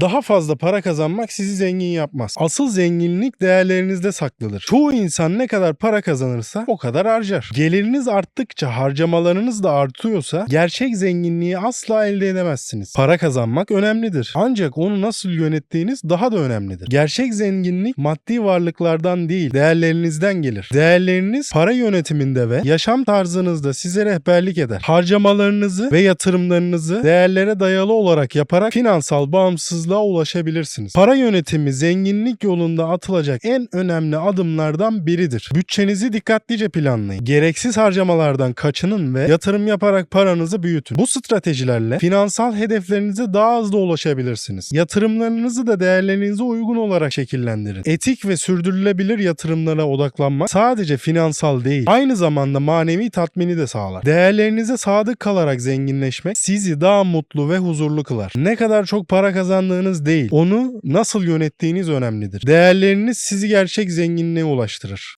Daha fazla para kazanmak sizi zengin yapmaz. Asıl zenginlik değerlerinizde saklıdır. Çoğu insan ne kadar para kazanırsa o kadar harcar. Geliriniz arttıkça harcamalarınız da artıyorsa gerçek zenginliği asla elde edemezsiniz. Para kazanmak önemlidir. Ancak onu nasıl yönettiğiniz daha da önemlidir. Gerçek zenginlik maddi varlıklardan değil, değerlerinizden gelir. Değerleriniz para yönetiminde ve yaşam tarzınızda size rehberlik eder. Harcamalarınızı ve yatırımlarınızı değerlere dayalı olarak yaparak finansal bağımsızlığa ulaşabilirsiniz. Para yönetimi zenginlik yolunda atılacak en önemli adımlardan biridir. Bütçenizi dikkatlice planlayın. Gereksiz harcamalardan kaçının ve yatırım yaparak paranızı büyütün. Bu stratejilerle finansal hedeflerinize daha hızlı ulaşabilirsiniz. Yatırımlarınızı da değerlerinize uygun olarak şekillendirin. Etik ve sürdürülebilir yatırımlara odaklanmak sadece finansal değil, aynı zamanda manevi tatmini de sağlar. Değerlerinize sadık kalarak zenginleşmek sizi daha mutlu ve huzurlu kılar. Ne kadar çok para kazandığınız değil, onu nasıl yönettiğiniz önemlidir. Değerleriniz sizi gerçek zenginliğe ulaştırır.